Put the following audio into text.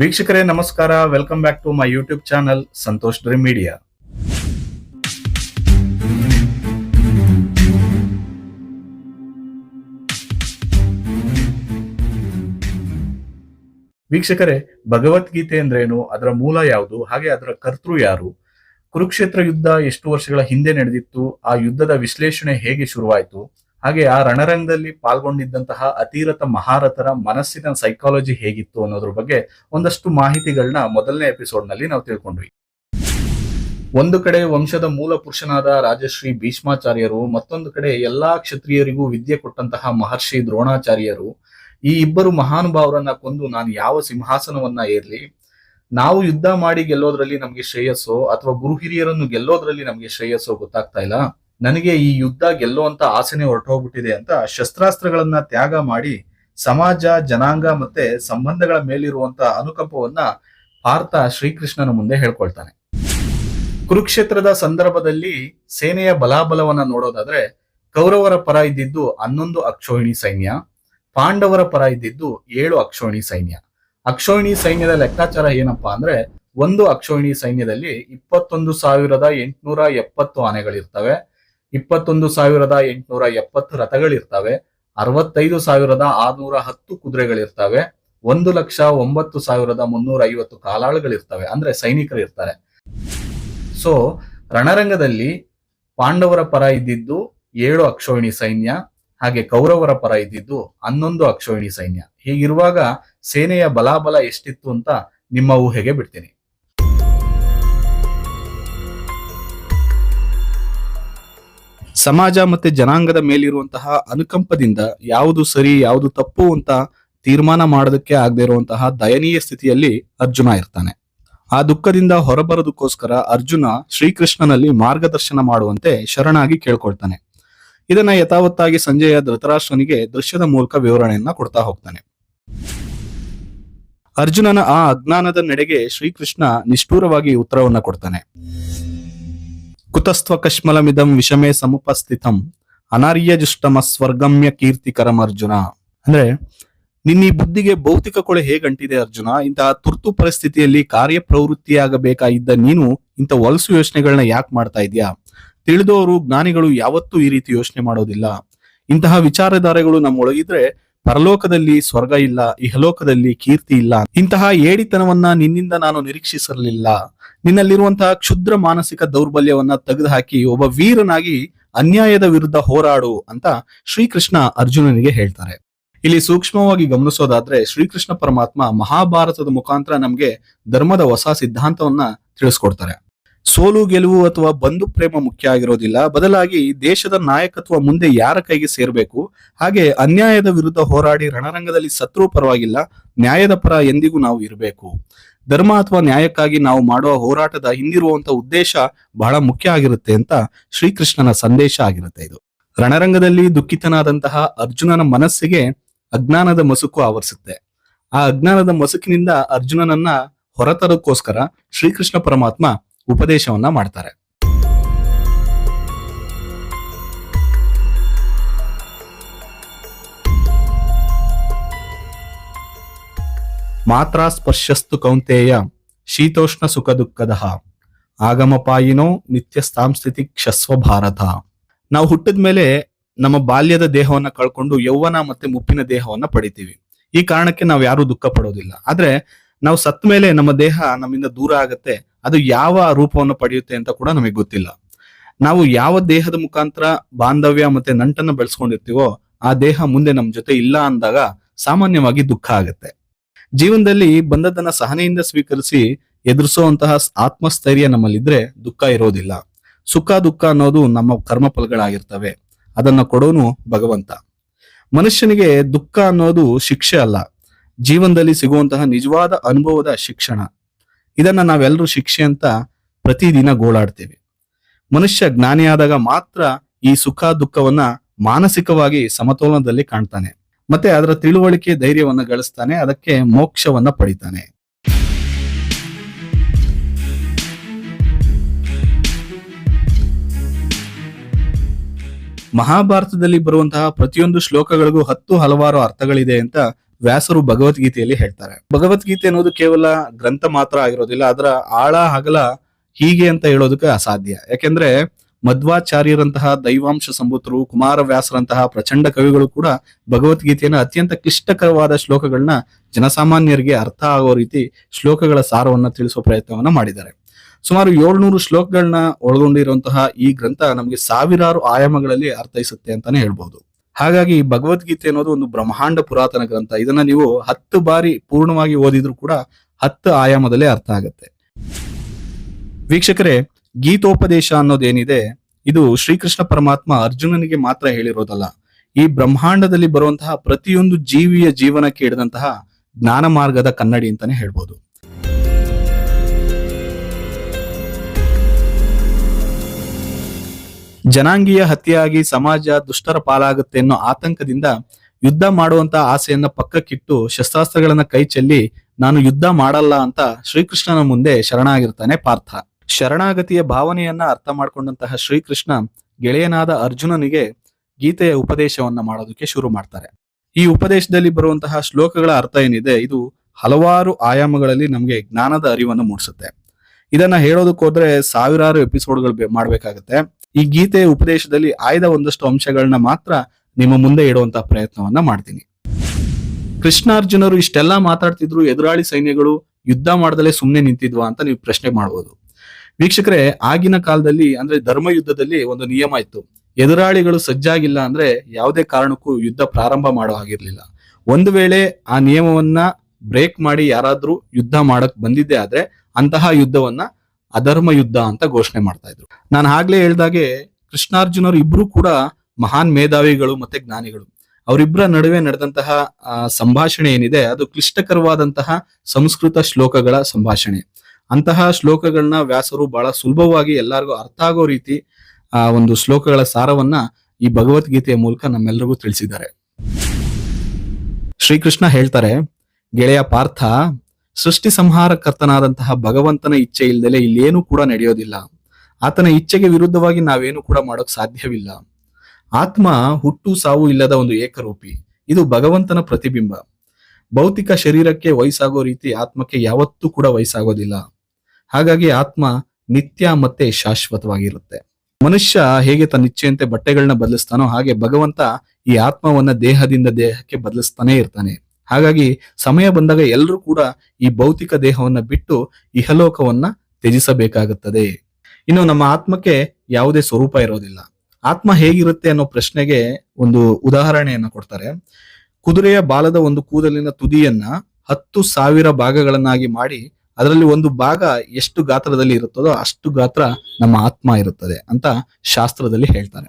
ವೀಕ್ಷಕರೇ, ನಮಸ್ಕಾರ. Welcome back to my YouTube channel Santosh dream media ವೀಕ್ಷಕರೇ, ಭಗವದ್ಗೀತೆ ಅಂದ್ರೇನು? ಅದರ ಮೂಲ ಯಾವುದು? ಹಾಗೆ ಅದರ ಕರ್ತೃ ಯಾರು? ಕುರುಕ್ಷೇತ್ರ ಯುದ್ಧ ಎಷ್ಟು ವರ್ಷಗಳ ಹಿಂದೆ ನಡೆದಿತ್ತು? ಆ ಯುದ್ಧದ ವಿಶ್ಲೇಷಣೆ ಹೇಗೆ ಶುರುವಾಯಿತು? ಹಾಗೆ ಆ ರಣರಂಗದಲ್ಲಿ ಪಾಲ್ಗೊಂಡಿದ್ದಂತಹ ಅತಿರಥ ಮಹಾರಥರ ಮನಸ್ಸಿನ ಸೈಕಾಲಜಿ ಹೇಗಿತ್ತು ಅನ್ನೋದ್ರ ಬಗ್ಗೆ ಒಂದಷ್ಟು ಮಾಹಿತಿಗಳನ್ನ ಮೊದಲನೇ ಎಪಿಸೋಡ್ನಲ್ಲಿ ನಾವು ತಿಳ್ಕೊಂಡ್ವಿ. ಒಂದು ಕಡೆ ವಂಶದ ಮೂಲ ಪುರುಷನಾದ ರಾಜಶ್ರೀ ಭೀಷ್ಮಾಚಾರ್ಯರು, ಮತ್ತೊಂದು ಕಡೆ ಎಲ್ಲಾ ಕ್ಷತ್ರಿಯರಿಗೂ ವಿದ್ಯೆ ಕೊಟ್ಟಂತಹ ಮಹರ್ಷಿ ದ್ರೋಣಾಚಾರ್ಯರು, ಈ ಇಬ್ಬರು ಮಹಾನುಭಾವರನ್ನ ಕೊಂದು ನಾನು ಯಾವ ಸಿಂಹಾಸನವನ್ನ ಏರ್ಲಿ? ನಾವು ಯುದ್ಧ ಮಾಡಿ ಗೆಲ್ಲೋದ್ರಲ್ಲಿ ನಮ್ಗೆ ಶ್ರೇಯಸ್ಸೋ, ಅಥವಾ ಗುರು ಹಿರಿಯರನ್ನು ಗೆಲ್ಲೋದ್ರಲ್ಲಿ ನಮ್ಗೆ ಶ್ರೇಯಸ್ಸೋ ಗೊತ್ತಾಗ್ತಾ ಇಲ್ಲ? ನನಗೆ ಈ ಯುದ್ಧ ಗೆಲ್ಲುವಂತ ಆಸೆನೆ ಹೊರಟೋಗ್ಬಿಟ್ಟಿದೆ ಅಂತ ಶಸ್ತ್ರಾಸ್ತ್ರಗಳನ್ನ ತ್ಯಾಗ ಮಾಡಿ ಸಮಾಜ, ಜನಾಂಗ ಮತ್ತೆ ಸಂಬಂಧಗಳ ಮೇಲಿರುವಂತ ಅನುಕಂಪವನ್ನ ಪಾರ್ಥ ಶ್ರೀಕೃಷ್ಣನ ಮುಂದೆ ಹೇಳ್ಕೊಳ್ತಾನೆ. ಕುರುಕ್ಷೇತ್ರದ ಸಂದರ್ಭದಲ್ಲಿ ಸೇನೆಯ ಬಲಾಬಲವನ್ನ ನೋಡೋದಾದ್ರೆ ಕೌರವರ ಪರ ಇದ್ದಿದ್ದು ಹನ್ನೊಂದು ಅಕ್ಷೋಹಿಣಿ ಸೈನ್ಯ, ಪಾಂಡವರ ಪರ ಇದ್ದಿದ್ದು ಏಳು ಅಕ್ಷೋಹಿಣಿ ಸೈನ್ಯ. ಅಕ್ಷೋಹಿಣಿ ಸೈನ್ಯದ ಲೆಕ್ಕಾಚಾರ ಏನಪ್ಪಾ ಅಂದ್ರೆ ಒಂದು ಅಕ್ಷೋಹಿಣಿ ಸೈನ್ಯದಲ್ಲಿ ಇಪ್ಪತ್ತೊಂದು ಸಾವಿರದ ಎಂಟುನೂರ ಎಪ್ಪತ್ತು ಆನೆಗಳಿರ್ತವೆ. ಇಪ್ಪತ್ತೊಂದು ಸಾವಿರದ ಎಂಟುನೂರ ಎಪ್ಪತ್ತು ರಥಗಳಿರ್ತವೆ, ಅರವತ್ತೈದು ಸಾವಿರದ ಆರ್ನೂರ ಹತ್ತು ಕುದುರೆಗಳಿರ್ತವೆ, ಒಂದು ಲಕ್ಷ ಒಂಬತ್ತು ಸಾವಿರದ ಮುನ್ನೂರ ಐವತ್ತು ಕಾಲಾಳುಗಳಿರ್ತವೆ, ಅಂದ್ರೆ ಸೈನಿಕರು ಇರ್ತಾರೆ. ಸೊ ರಣರಂಗದಲ್ಲಿ ಪಾಂಡವರ ಪರ ಇದ್ದಿದ್ದು ಏಳು ಅಕ್ಷೋಹಿಣಿ ಸೈನ್ಯ, ಹಾಗೆ ಕೌರವರ ಪರ ಇದ್ದಿದ್ದು ಹನ್ನೊಂದು ಅಕ್ಷೋಹಿಣಿ ಸೈನ್ಯ. ಹೀಗಿರುವಾಗ ಸೇನೆಯ ಬಲಾಬಲ ಎಷ್ಟಿತ್ತು ಅಂತ ನಿಮ್ಮ ಊಹೆಗೆ ಬಿಡ್ತೀನಿ. ಸಮಾಜ ಮತ್ತೆ ಜನಾಂಗದ ಮೇಲಿರುವಂತಹ ಅನುಕಂಪದಿಂದ ಯಾವುದು ಸರಿ, ಯಾವುದು ತಪ್ಪು ಅಂತ ತೀರ್ಮಾನ ಮಾಡೋದಕ್ಕೆ ಆಗದೆ ಇರುವಂತಹ ದಯನೀಯ ಸ್ಥಿತಿಯಲ್ಲಿ ಅರ್ಜುನ ಇರ್ತಾನೆ. ಆ ದುಃಖದಿಂದ ಹೊರಬರೋದಕ್ಕೋಸ್ಕರ ಅರ್ಜುನ ಶ್ರೀಕೃಷ್ಣನಲ್ಲಿ ಮಾರ್ಗದರ್ಶನ ಮಾಡುವಂತೆ ಶರಣಾಗಿ ಕೇಳ್ಕೊಳ್ತಾನೆ. ಇದನ್ನ ಯಥಾವತ್ತಾಗಿ ಸಂಜೆಯ ಧೃತರಾಷ್ಟ್ರನಿಗೆ ದೃಶ್ಯದ ಮೂಲಕ ವಿವರಣೆಯನ್ನ ಕೊಡ್ತಾ ಹೋಗ್ತಾನೆ. ಅರ್ಜುನನ ಆ ಅಜ್ಞಾನದ ನಡೆಗೆ ಶ್ರೀಕೃಷ್ಣ ನಿಷ್ಠೂರವಾಗಿ ಉತ್ತರವನ್ನ ಕೊಡ್ತಾನೆ. ಕುತಸ್ತ್ವ ಕಶ್ಮಲಮಿದಂ ವಿಷಮೇ ಸಮುಪಸ್ಥಿತಂ ಅನಾರ್ಯಜುಷ್ಟಮ ಸ್ವರ್ಗಮ್ಯ ಕೀರ್ತಿಕರಂ ಅರ್ಜುನ. ಅಂದ್ರೆ ನಿನ್ನ ಈ ಬುದ್ಧಿಗೆ ಭೌತಿಕ ಕೊಳೆ ಹೇಗಂಟಿದೆ ಅರ್ಜುನ? ಇಂತಹ ತುರ್ತು ಪರಿಸ್ಥಿತಿಯಲ್ಲಿ ಕಾರ್ಯ ಪ್ರವೃತ್ತಿಯಾಗಬೇಕಾಗಿದ್ದ ನೀನು ಇಂಥ ಹೊಲಸು ಯೋಚನೆಗಳನ್ನ ಯಾಕೆ ಮಾಡ್ತಾ ಇದೀಯಾ? ತಿಳಿದವರು ಜ್ಞಾನಿಗಳು ಯಾವತ್ತೂ ಈ ರೀತಿ ಯೋಚನೆ ಮಾಡೋದಿಲ್ಲ. ಇಂತಹ ವಿಚಾರಧಾರೆಗಳು ನಮ್ಮೊಳಗಿದ್ರೆ ಪರಲೋಕದಲ್ಲಿ ಸ್ವರ್ಗ ಇಲ್ಲ, ಇಹಲೋಕದಲ್ಲಿ ಕೀರ್ತಿ ಇಲ್ಲ. ಇಂತಹ ಏಡಿತನವನ್ನ ನಿನ್ನಿಂದ ನಾನು ನಿರೀಕ್ಷಿಸಿರಲಿಲ್ಲ ನಿನ್ನಲ್ಲಿರುವಂತಹ ಕ್ಷುದ್ರ ಮಾನಸಿಕ ದೌರ್ಬಲ್ಯವನ್ನ ತೆಗೆದುಹಾಕಿ ಒಬ್ಬ ವೀರನಾಗಿ ಅನ್ಯಾಯದ ವಿರುದ್ಧ ಹೋರಾಡು ಅಂತ ಶ್ರೀಕೃಷ್ಣ ಅರ್ಜುನನಿಗೆ ಹೇಳ್ತಾರೆ. ಇಲ್ಲಿ ಸೂಕ್ಷ್ಮವಾಗಿ ಗಮನಿಸೋದಾದ್ರೆ ಶ್ರೀಕೃಷ್ಣ ಪರಮಾತ್ಮ ಮಹಾಭಾರತದ ಮುಖಾಂತರ ನಮ್ಗೆ ಧರ್ಮದ ಹೊಸ ಸಿದ್ಧಾಂತವನ್ನ ತಿಳಿಸ್ಕೊಡ್ತಾರೆ. ಸೋಲು, ಗೆಲುವು ಅಥವಾ ಬಂಧು ಪ್ರೇಮ ಮುಖ್ಯ ಆಗಿರೋದಿಲ್ಲ. ಬದಲಾಗಿ ದೇಶದ ನಾಯಕತ್ವ ಮುಂದೆ ಯಾರ ಕೈಗೆ ಸೇರ್ಬೇಕು? ಹಾಗೆ ಅನ್ಯಾಯದ ವಿರುದ್ಧ ಹೋರಾಡಿ ರಣರಂಗದಲ್ಲಿ ಸತ್ರು ಪರವಾಗಿಲ್ಲ, ನ್ಯಾಯದ ಪರ ಎಂದಿಗೂ ನಾವು ಇರಬೇಕು. ಧರ್ಮ ಅಥವಾ ನ್ಯಾಯಕ್ಕಾಗಿ ನಾವು ಮಾಡುವ ಹೋರಾಟದ ಹಿಂದಿರುವಂತ ಉದ್ದೇಶ ಬಹಳ ಮುಖ್ಯ ಆಗಿರುತ್ತೆ ಅಂತ ಶ್ರೀಕೃಷ್ಣನ ಸಂದೇಶ ಆಗಿರುತ್ತೆ ಇದು. ರಣರಂಗದಲ್ಲಿ ದುಃಖಿತನಾದಂತಹ ಅರ್ಜುನನ ಮನಸ್ಸಿಗೆ ಅಜ್ಞಾನದ ಮಸುಕು ಆವರಿಸುತ್ತೆ. ಆ ಅಜ್ಞಾನದ ಮಸುಕಿನಿಂದ ಅರ್ಜುನನನ್ನ ಹೊರತರಕ್ಕೋಸ್ಕರ ಶ್ರೀಕೃಷ್ಣ ಪರಮಾತ್ಮ ಉಪದೇಶವನ್ನ ಮಾಡ್ತಾರೆ. ಮಾತ್ರ ಸ್ಪರ್ಶಸ್ತು ಕೌಂತೇಯ ಶೀತೋಷ್ಣ ಸುಖ ದುಃಖದ ಆಗಮಪಾಯಿನೋ ನಿತ್ಯ ಸ್ಥಿತಿ ಕ್ಷಸ್ವ ಭಾರತ. ನಾವು ಹುಟ್ಟಿದ ಮೇಲೆ ನಮ್ಮ ಬಾಲ್ಯದ ದೇಹವನ್ನ ಕಳ್ಕೊಂಡು ಯೌವನ ಮತ್ತೆ ಮುಪ್ಪಿನ ದೇಹವನ್ನ ಪಡಿತೀವಿ. ಈ ಕಾರಣಕ್ಕೆ ನಾವು ಯಾರು ದುಃಖ ಪಡೋದಿಲ್ಲ. ಆದ್ರೆ ನಾವು ಸತ್ ಮೇಲೆ ನಮ್ಮ ದೇಹ ನಮ್ಮಿಂದ ದೂರ ಆಗತ್ತೆ. ಅದು ಯಾವ ರೂಪವನ್ನು ಪಡೆಯುತ್ತೆ ಅಂತ ಕೂಡ ನಮಗೆ ಗೊತ್ತಿಲ್ಲ. ನಾವು ಯಾವ ದೇಹದ ಮುಖಾಂತರ ಬಾಂಧವ್ಯ ಮತ್ತೆ ನಂಟನ್ನು ಬೆಳೆಸ್ಕೊಂಡಿರ್ತೀವೋ ಆ ದೇಹ ಮುಂದೆ ನಮ್ ಜೊತೆ ಇಲ್ಲ ಅಂದಾಗ ಸಾಮಾನ್ಯವಾಗಿ ದುಃಖ ಆಗುತ್ತೆ. ಜೀವನದಲ್ಲಿ ಬಂದದ್ದನ್ನ ಸಹನೆಯಿಂದ ಸ್ವೀಕರಿಸಿ ಎದುರಿಸುವಂತಹ ಆತ್ಮಸ್ಥೈರ್ಯ ನಮ್ಮಲ್ಲಿದ್ರೆ ದುಃಖ ಇರೋದಿಲ್ಲ. ಸುಖ ದುಃಖ ಅನ್ನೋದು ನಮ್ಮ ಕರ್ಮಫಲಗಳಾಗಿರ್ತವೆ. ಅದನ್ನ ಕೊಡೋನು ಭಗವಂತ. ಮನುಷ್ಯನಿಗೆ ದುಃಖ ಅನ್ನೋದು ಶಿಕ್ಷೆ ಅಲ್ಲ. ಜೀವನದಲ್ಲಿ ಸಿಗುವಂತಹ ನಿಜವಾದ ಅನುಭವದ ಶಿಕ್ಷಣ. ಇದನ್ನ ನಾವೆಲ್ಲರೂ ಶಿಕ್ಷೆ ಅಂತ ಪ್ರತಿದಿನ ಗೋಳಾಡ್ತೇವೆ. ಮನುಷ್ಯ ಜ್ಞಾನಿಯಾದಾಗ ಮಾತ್ರ ಈ ಸುಖ ದುಃಖವನ್ನ ಮಾನಸಿಕವಾಗಿ ಸಮತೋಲನದಲ್ಲಿ ಕಾಣ್ತಾನೆ. ಮತ್ತೆ ಅದರ ತಿಳುವಳಿಕೆ ಧೈರ್ಯವನ್ನ ಗಳಿಸ್ತಾನೆ, ಅದಕ್ಕೆ ಮೋಕ್ಷವನ್ನ ಪಡಿತಾನೆ. ಮಹಾಭಾರತದಲ್ಲಿ ಬರುವಂತಹ ಪ್ರತಿಯೊಂದು ಶ್ಲೋಕಗಳಿಗೂ ಹತ್ತು ಹಲವಾರು ಅರ್ಥಗಳಿದೆ ಅಂತ ವ್ಯಾಸರು ಭಗವದ್ಗೀತೆಯಲ್ಲಿ ಹೇಳ್ತಾರೆ. ಭಗವದ್ಗೀತೆ ಅನ್ನೋದು ಕೇವಲ ಗ್ರಂಥ ಮಾತ್ರ ಆಗಿರೋದಿಲ್ಲ, ಅದರ ಆಳ, ಹಗಲ ಹೀಗೆ ಅಂತ ಹೇಳೋದಕ್ಕೆ ಅಸಾಧ್ಯ. ಯಾಕೆಂದ್ರೆ ಮಧ್ವಾಚಾರ್ಯರಂತಹ ದೈವಾಂಶ ಸಂಭೂತರು ಕುಮಾರವ್ಯಾಸರಂತಹ ಪ್ರಚಂಡ ಕವಿಗಳು ಕೂಡ ಭಗವದ್ಗೀತೆಯನ್ನು ಅತ್ಯಂತ ಕ್ಲಿಷ್ಟಕರವಾದ ಶ್ಲೋಕಗಳನ್ನ ಜನಸಾಮಾನ್ಯರಿಗೆ ಅರ್ಥ ಆಗೋ ರೀತಿ ಶ್ಲೋಕಗಳ ಸಾರವನ್ನ ತಿಳಿಸುವ ಪ್ರಯತ್ನವನ್ನ ಮಾಡಿದ್ದಾರೆ. ಸುಮಾರು ಏಳ್ನೂರು ಶ್ಲೋಕಗಳನ್ನ ಒಳಗೊಂಡಿರುವಂತಹ ಈ ಗ್ರಂಥ ನಮಗೆ ಸಾವಿರಾರು ಆಯಾಮಗಳಲ್ಲಿ ಅರ್ಥೈಸುತ್ತೆ ಅಂತಾನೆ ಹೇಳ್ಬಹುದು ಹಾಗಾಗಿ ಭಗವದ್ಗೀತೆ ಅನ್ನೋದು ಒಂದು ಬ್ರಹ್ಮಾಂಡ ಪುರಾತನ ಗ್ರಂಥ. ಇದನ್ನ ನೀವು ಹತ್ತು ಬಾರಿ ಪೂರ್ಣವಾಗಿ ಓದಿದ್ರು ಕೂಡ ಹತ್ತು ಆಯಾಮದಲ್ಲೇ ಅರ್ಥ ಆಗುತ್ತೆ. ವೀಕ್ಷಕರೇ, ಗೀತೋಪದೇಶ ಅನ್ನೋದೇನಿದೆ, ಇದು ಶ್ರೀಕೃಷ್ಣ ಪರಮಾತ್ಮ ಅರ್ಜುನನಿಗೆ ಮಾತ್ರ ಹೇಳಿರೋದಲ್ಲ. ಈ ಬ್ರಹ್ಮಾಂಡದಲ್ಲಿ ಬರುವಂತಹ ಪ್ರತಿಯೊಂದು ಜೀವಿಯ ಜೀವನಕ್ಕೆ ಹಿಡಿದಂತಹ ಜ್ಞಾನ ಮಾರ್ಗದ ಕನ್ನಡಿ ಅಂತಾನೆ ಹೇಳ್ಬೋದು. ಜನಾಂಗೀಯ ಹತ್ಯೆಯಾಗಿ ಸಮಾಜ ದುಷ್ಟರ ಪಾಲಾಗುತ್ತೆ ಅನ್ನೋ ಆತಂಕದಿಂದ ಯುದ್ಧ ಮಾಡುವಂತ ಆಸೆಯನ್ನ ಪಕ್ಕಕ್ಕಿಟ್ಟು ಶಸ್ತ್ರಾಸ್ತ್ರಗಳನ್ನ ಕೈ ಚೆಲ್ಲಿ ನಾನು ಯುದ್ಧ ಮಾಡಲ್ಲ ಅಂತ ಶ್ರೀಕೃಷ್ಣನ ಮುಂದೆ ಶರಣಾಗಿರ್ತಾನೆ ಪಾರ್ಥ. ಶರಣಾಗತಿಯ ಭಾವನೆಯನ್ನ ಅರ್ಥ ಮಾಡಿಕೊಂಡಂತಹ ಶ್ರೀಕೃಷ್ಣ ಗೆಳೆಯನಾದ ಅರ್ಜುನನಿಗೆ ಗೀತೆಯ ಉಪದೇಶವನ್ನ ಮಾಡೋದಕ್ಕೆ ಶುರು ಮಾಡ್ತಾರೆ. ಈ ಉಪದೇಶದಲ್ಲಿ ಬರುವಂತಹ ಶ್ಲೋಕಗಳ ಅರ್ಥ ಏನಿದೆ, ಇದು ಹಲವಾರು ಆಯಾಮಗಳಲ್ಲಿ ನಮಗೆ ಜ್ಞಾನದ ಅರಿವನ್ನು ಮೂಡಿಸುತ್ತೆ. ಇದನ್ನ ಹೇಳೋದಕ್ಕೋದ್ರೆ ಸಾವಿರಾರು ಎಪಿಸೋಡ್ಗಳು ಮಾಡಬೇಕಾಗುತ್ತೆ ಮಾಡ್ಬೇಕಾಗತ್ತೆ. ಈ ಗೀತೆಯ ಉಪದೇಶದಲ್ಲಿ ಆಯ್ದ ಒಂದಷ್ಟು ಅಂಶಗಳನ್ನ ಮಾತ್ರ ನಿಮ್ಮ ಮುಂದೆ ಇಡುವಂತಹ ಪ್ರಯತ್ನವನ್ನ ಮಾಡ್ತೀನಿ. ಕೃಷ್ಣಾರ್ಜುನರು ಇಷ್ಟೆಲ್ಲಾ ಮಾತಾಡ್ತಿದ್ರು ಎದುರಾಳಿ ಸೈನ್ಯಗಳು ಯುದ್ಧ ಮಾಡದಲ್ಲೇ ಸುಮ್ಮನೆ ನಿಂತಿದ್ವಾ ಅಂತ ನೀವು ಪ್ರಶ್ನೆ ಮಾಡಬಹುದು ವೀಕ್ಷಕರೇ, ಆಗಿನ ಕಾಲದಲ್ಲಿ ಅಂದ್ರೆ ಧರ್ಮ ಯುದ್ಧದಲ್ಲಿ ಒಂದು ನಿಯಮ ಇತ್ತು. ಎದುರಾಳಿಗಳು ಸಜ್ಜಾಗಿಲ್ಲ ಅಂದ್ರೆ ಯಾವುದೇ ಕಾರಣಕ್ಕೂ ಯುದ್ಧ ಪ್ರಾರಂಭ ಮಾಡೋ ಹಾಗಿರ್ಲಿಲ್ಲ. ಒಂದು ವೇಳೆ ಆ ನಿಯಮವನ್ನ ಬ್ರೇಕ್ ಮಾಡಿ ಯಾರಾದ್ರೂ ಯುದ್ಧ ಮಾಡಕ್ ಬಂದಿದ್ದೆ ಆದ್ರೆ ಅಂತಹ ಯುದ್ಧವನ್ನ ಅಧರ್ಮ ಯುದ್ಧ ಅಂತ ಘೋಷಣೆ ಮಾಡ್ತಾ ಇದ್ರು. ನಾನು ಆಗ್ಲೇ ಹೇಳ್ದಾಗೆ ಕೃಷ್ಣಾರ್ಜುನರು ಇಬ್ರು ಕೂಡ ಮಹಾನ್ ಮೇಧಾವಿಗಳು ಮತ್ತೆ ಜ್ಞಾನಿಗಳು. ಅವರಿಬ್ಬರ ನಡುವೆ ನಡೆದಂತಹ ಸಂಭಾಷಣೆ ಏನಿದೆ, ಅದು ಕ್ಲಿಷ್ಟಕರವಾದಂತಹ ಸಂಸ್ಕೃತ ಶ್ಲೋಕಗಳ ಸಂಭಾಷಣೆ. ಅಂತಹ ಶ್ಲೋಕಗಳನ್ನ ವ್ಯಾಸರು ಬಹಳ ಸುಲಭವಾಗಿ ಎಲ್ಲರಿಗೂ ಅರ್ಥ ಆಗೋ ರೀತಿ, ಆ, ಒಂದು ಶ್ಲೋಕಗಳ ಸಾರವನ್ನ ಈ ಭಗವದ್ಗೀತೆಯ ಮೂಲಕ ನಮ್ಮೆಲ್ಲರಿಗೂ ತಿಳಿಸಿದ್ದಾರೆ. ಶ್ರೀಕೃಷ್ಣ ಹೇಳ್ತಾರೆ, ಗೆಳೆಯ ಪಾರ್ಥ ಸೃಷ್ಟಿ ಸಂಹಾರಕರ್ತನಾದಂತಹ ಭಗವಂತನ ಇಚ್ಛೆ ಇಲ್ದಲೆ ಇಲ್ಲೇನೂ ಕೂಡ ನಡೆಯೋದಿಲ್ಲ. ಆತನ ಇಚ್ಛೆಗೆ ವಿರುದ್ಧವಾಗಿ ನಾವೇನು ಕೂಡ ಮಾಡೋಕ್ ಸಾಧ್ಯವಿಲ್ಲ. ಆತ್ಮ ಹುಟ್ಟು ಸಾವು ಇಲ್ಲದ ಒಂದು ಏಕರೂಪಿ. ಇದು ಭಗವಂತನ ಪ್ರತಿಬಿಂಬ. ಭೌತಿಕ ಶರೀರಕ್ಕೆ ವಯಸ್ಸಾಗೋ ರೀತಿ ಆತ್ಮಕ್ಕೆ ಯಾವತ್ತೂ ಕೂಡ ವಯಸ್ಸಾಗೋದಿಲ್ಲ. ಹಾಗಾಗಿ ಆತ್ಮ ನಿತ್ಯ ಮತ್ತೆ ಶಾಶ್ವತವಾಗಿರುತ್ತೆ. ಮನುಷ್ಯ ಹೇಗೆ ತನ್ನ ಇಚ್ಛೆಯಂತೆ ಬಟ್ಟೆಗಳನ್ನ ಬದಲಿಸ್ತಾನೋ ಹಾಗೆ ಭಗವಂತ ಈ ಆತ್ಮವನ್ನ ದೇಹದಿಂದ ದೇಹಕ್ಕೆ ಬದಲಿಸ್ತಾನೆ ಇರ್ತಾನೆ. ಹಾಗಾಗಿ ಸಮಯ ಬಂದಾಗ ಎಲ್ಲರೂ ಕೂಡ ಈ ಭೌತಿಕ ದೇಹವನ್ನ ಬಿಟ್ಟು ಇಹಲೋಕವನ್ನ ತ್ಯಜಿಸಬೇಕಾಗುತ್ತದೆ. ಇನ್ನು ನಮ್ಮ ಆತ್ಮಕ್ಕೆ ಯಾವುದೇ ಸ್ವರೂಪ ಇರೋದಿಲ್ಲ. ಆತ್ಮ ಹೇಗಿರುತ್ತೆ ಅನ್ನೋ ಪ್ರಶ್ನೆಗೆ ಒಂದು ಉದಾಹರಣೆಯನ್ನ ಕೊಡ್ತಾರೆ. ಕುದುರೆಯ ಬಾಲದ ಒಂದು ಕೂದಲಿನ ತುದಿಯನ್ನ ಹತ್ತು ಸಾವಿರ ಭಾಗಗಳನ್ನಾಗಿ ಮಾಡಿ ಅದರಲ್ಲಿ ಒಂದು ಭಾಗ ಎಷ್ಟು ಗಾತ್ರದಲ್ಲಿ ಇರುತ್ತದೋ ಅಷ್ಟು ಗಾತ್ರ ನಮ್ಮ ಆತ್ಮ ಇರುತ್ತದೆ ಅಂತ ಶಾಸ್ತ್ರದಲ್ಲಿ ಹೇಳ್ತಾರೆ.